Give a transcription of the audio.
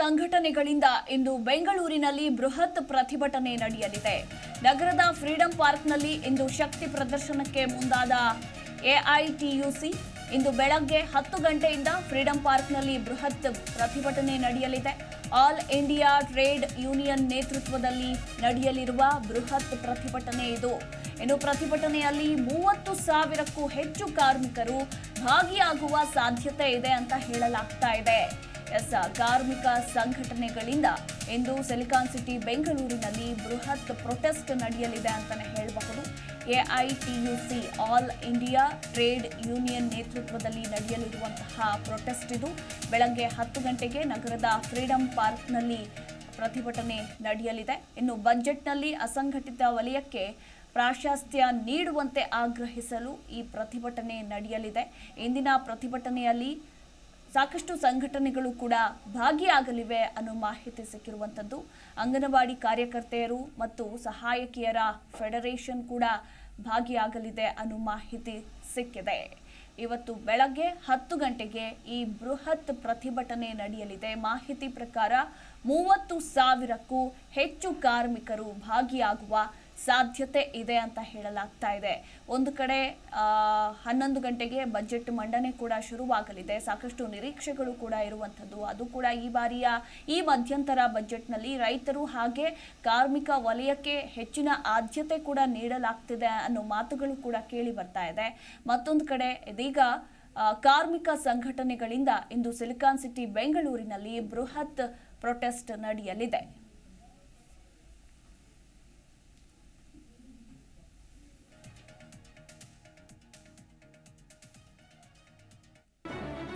ಸಂಘಟನೆಗಳಿಂದ ಇಂದು ಬೆಂಗಳೂರಿನಲ್ಲಿ ಬೃಹತ್ ಪ್ರತಿಭಟನೆ ನಡೆಯಲಿದೆ. ನಗರದ ಫ್ರೀಡಂ ಪಾರ್ಕ್ನಲ್ಲಿ ಇಂದು ಶಕ್ತಿ ಪ್ರದರ್ಶನಕ್ಕೆ ಮುಂದಾದ ಎಐಟಿಯುಸಿ ಇಂದು ಬೆಳಗ್ಗೆ ಹತ್ತು ಗಂಟೆಯಿಂದ ಫ್ರೀಡಂ ಪಾರ್ಕ್ನಲ್ಲಿ ಬೃಹತ್ ಪ್ರತಿಭಟನೆ ನಡೆಯಲಿದೆ. ಆಲ್ ಇಂಡಿಯಾ ಟ್ರೇಡ್ ಯೂನಿಯನ್ ನೇತೃತ್ವದಲ್ಲಿ ನಡೆಯಲಿರುವ ಬೃಹತ್ ಪ್ರತಿಭಟನೆ ಇದು. ಇನ್ನು ಪ್ರತಿಭಟನೆಯಲ್ಲಿ ಮೂವತ್ತು ಸಾವಿರಕ್ಕೂ ಹೆಚ್ಚು ಕಾರ್ಮಿಕರು ಭಾಗಿಯಾಗುವ ಸಾಧ್ಯತೆ ಇದೆ ಅಂತ ಹೇಳಲಾಗ್ತಾ ಇದೆ. ಎಸ್ ಕಾರ್ಮಿಕ ಸಂಘಟನೆಗಳಿಂದ ಇಂದು ಸಿಲಿಕಾನ್ ಸಿಟಿ ಬೆಂಗಳೂರಿನಲ್ಲಿ ಬೃಹತ್ ಪ್ರೊಟೆಸ್ಟ್ ನಡೆಯಲಿದೆ ಅಂತಲೇ ಹೇಳಬಹುದು. AITUC all India trade union ನೇತೃತ್ವದಲ್ಲಿ ನಡೆಯಲಿರುವಂತಹ ಪ್ರೊಟೆಸ್ಟ್ ಇದು. ಬೆಳಗ್ಗೆ ಹತ್ತು ಗಂಟೆಗೆ ನಗರದ ಫ್ರೀಡಂ ಪಾರ್ಕ್ನಲ್ಲಿ ಪ್ರತಿಭಟನೆ ನಡೆಯಲಿದೆ. ಇನ್ನು ಬಜೆಟ್ನಲ್ಲಿ ಅಸಂಘಟಿತ ವಲಯಕ್ಕೆ ಪ್ರಾಶಸ್ತ್ಯ ನೀಡುವಂತೆ ಆಗ್ರಹಿಸಲು ಈ ಪ್ರತಿಭಟನೆ ನಡೆಯಲಿದೆ. ಇಂದಿನ ಪ್ರತಿಭಟನೆಯಲ್ಲಿ ಸಾಕಷ್ಟು ಸಂಘಟನೆಗಳು ಕೂಡ ಭಾಗಿಯಾಗಲಿವೆ ಅನ್ನೋ ಮಾಹಿತಿ ಸಿಕ್ಕಿರುವಂಥದ್ದು. ಅಂಗನವಾಡಿ ಕಾರ್ಯಕರ್ತೆಯರು ಮತ್ತು ಸಹಾಯಕಿಯರ ಫೆಡರೇಷನ್ ಕೂಡ ಭಾಗಿಯಾಗಲಿದೆ ಅನ್ನೋ ಮಾಹಿತಿ ಸಿಕ್ಕಿದೆ. ಇವತ್ತು ಬೆಳಗ್ಗೆ ಹತ್ತು ಗಂಟೆಗೆ ಈ ಬೃಹತ್ ಪ್ರತಿಭಟನೆ ನಡೆಯಲಿದೆ. ಮಾಹಿತಿ ಪ್ರಕಾರ ಮೂವತ್ತು ಸಾವಿರಕ್ಕೂ ಹೆಚ್ಚು ಕಾರ್ಮಿಕರು ಭಾಗಿಯಾಗುವ ಸಾಧ್ಯತೆ ಇದೆ ಅಂತ ಹೇಳಲಾಗ್ತಾ ಇದೆ. ಒಂದು ಕಡೆ ಹನ್ನೊಂದು ಗಂಟೆಗೆ ಬಜೆಟ್ ಮಂಡನೆ ಕೂಡ ಶುರುವಾಗಲಿದೆ. ಸಾಕಷ್ಟು ನಿರೀಕ್ಷೆಗಳು ಕೂಡ ಇರುವಂಥದ್ದು. ಅದು ಕೂಡ ಈ ಬಾರಿಯ, ಈ ಮಧ್ಯಂತರ ಬಜೆಟ್ನಲ್ಲಿ ರೈತರು ಹಾಗೆ ಕಾರ್ಮಿಕ ವಲಯಕ್ಕೆ ಹೆಚ್ಚಿನ ಆದ್ಯತೆ ಕೂಡ ನೀಡಲಾಗ್ತಿದೆ ಅನ್ನೋ ಮಾತುಗಳು ಕೂಡ ಕೇಳಿ ಬರ್ತಾ ಇದೆ. ಮತ್ತೊಂದು ಕಡೆ, ಇದೀಗ ಕಾರ್ಮಿಕ ಸಂಘಟನೆಗಳಿಂದ ಇಂದು ಸಿಲಿಕಾನ್ ಸಿಟಿ ಬೆಂಗಳೂರಿನಲ್ಲಿ ಬೃಹತ್ ಪ್ರೊಟೆಸ್ಟ್ ನಡೆಯಲಿದೆ.